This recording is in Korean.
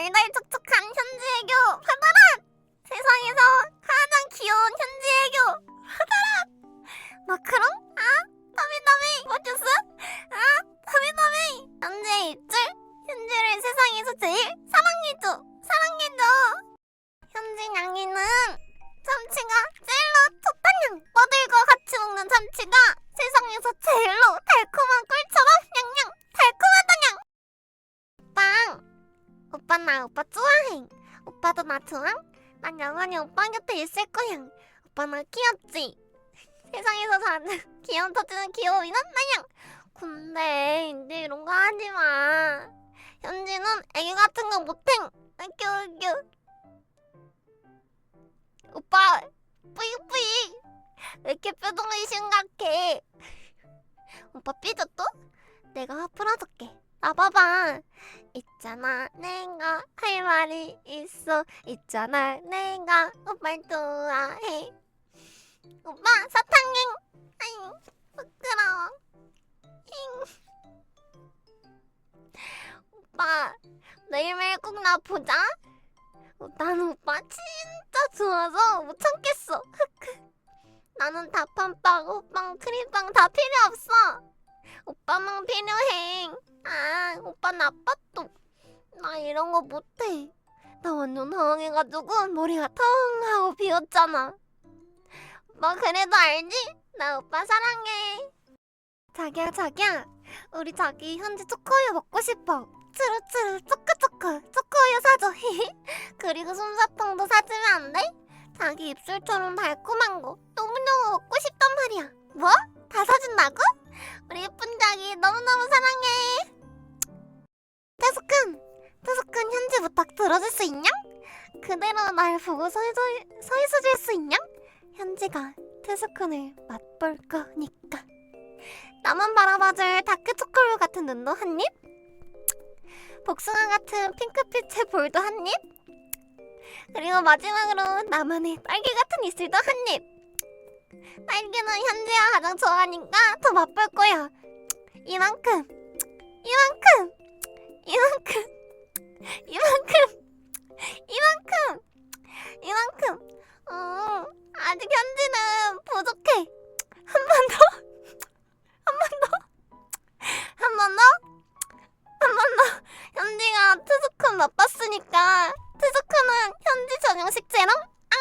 달달 촉촉한 오빠 나 오빠 좋아해. 오빠도 나 좋아? 난 영원히 오빠 곁에 있을 거야. 오빠 나 귀엽지? 세상에서 사는 귀여운 터지는 귀여움이는 나냥. 근데 이제 이런 거 하지 마. 현지는 애기 같은 거 못해. 아껴 아껴. 오빠 뿌이뿌이. 왜 이렇게 표정이 심각해? 오빠 삐졌어? 내가 화 풀어줄게. 아 봐봐. 있잖아 내가 할 말이 있어. 있잖아 내가 오빠를 좋아해. 오빠 사탕행. 아잉 부끄러워. 힝 오빠 내일매일 꼭 나 보자. 어, 나는 오빠 진짜 좋아서 못 참겠어. 흑흑. 나는 다판빵 호빵 크림빵 다 필요 없어. 오빠만 필요해. 아, 오빠 나빴어. 나 이런 거 못해. 나 완전 당황해가지고 머리가 텅 하고 비었잖아. 뭐 그래도 알지? 나 오빠 사랑해. 자기야, 자기야. 우리 자기 현지 초코우유 먹고 싶어. 츠루츠루 초코초코 초코우유 사줘. 그리고 솜사탕도 사주면 안 돼? 자기 입술처럼 달콤한 거 너무너무 들어줄 수 있냐? 그대로 날 보고 서, 서, 서 있어줄 수 있냐? 현지가 태숙군을 맛볼 거니까. 나만 바라봐줄 다크 초콜릿 같은 눈도 한 입? 복숭아 같은 핑크빛의 볼도 한 입? 그리고 마지막으로 나만의 딸기 같은 이슬도 한 입! 딸기는 현지가 가장 좋아하니까 더 맛볼 거야. 이만큼, 이만큼, 이만큼, 이만큼, 아직 현지는 부족해. 한 번 더? 한 번 더? 한 번 더? 한 번 더? 현지가 트즈쿤 맛봤으니까 트즈쿤은 현지 전용 식재롱? 앙!